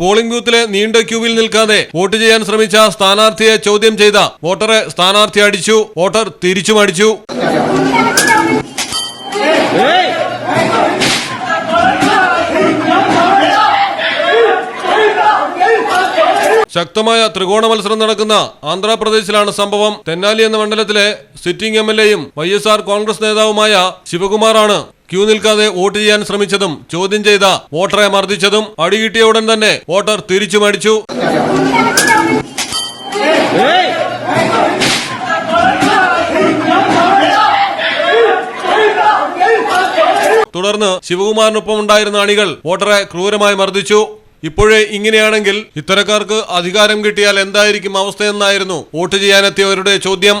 Polling ബൂത്തിലെ നീണ്ട ക്യൂവിൽ നിൽക്കാതെ വോട്ട് ചെയ്യാൻ ശ്രമിച്ച സ്ഥാനാർത്ഥിയെ ചോദ്യം ചെയ്ത വോട്ടറെ സ്ഥാനാർത്ഥി അടിച്ചു വോട്ടർ തിരിച്ചും അടിച്ചു. ശക്തമായ ത്രികോണ മത്സരം നടക്കുന്ന ആന്ധ്രാപ്രദേശിലാണ് സംഭവം. തെന്നാലി എന്ന മണ്ഡലത്തിലെ സിറ്റിംഗ് എം എൽ എയും വൈ കോൺഗ്രസ് നേതാവുമായ ശിവകുമാറാണ് ക്യൂ നിൽക്കാതെ വോട്ട് ചെയ്യാൻ ശ്രമിച്ചതും ചോദ്യം ചെയ്ത വോട്ടറെ മർദ്ദിച്ചതും അടികിട്ടിയ ഉടൻ തന്നെ വോട്ടർ തിരിച്ചു മടിച്ചു. തുടർന്ന് ശിവകുമാറിനൊപ്പം ഉണ്ടായിരുന്ന അണികൾ വോട്ടറെ ക്രൂരമായി മർദ്ദിച്ചു. ഇപ്പോഴേ ഇങ്ങനെയാണെങ്കിൽ ഇത്തരക്കാർക്ക് അധികാരം കിട്ടിയാൽ എന്തായിരിക്കും അവസ്ഥയെന്നായിരുന്നു വോട്ട് ചെയ്യാനെത്തിയവരുടെ ചോദ്യം.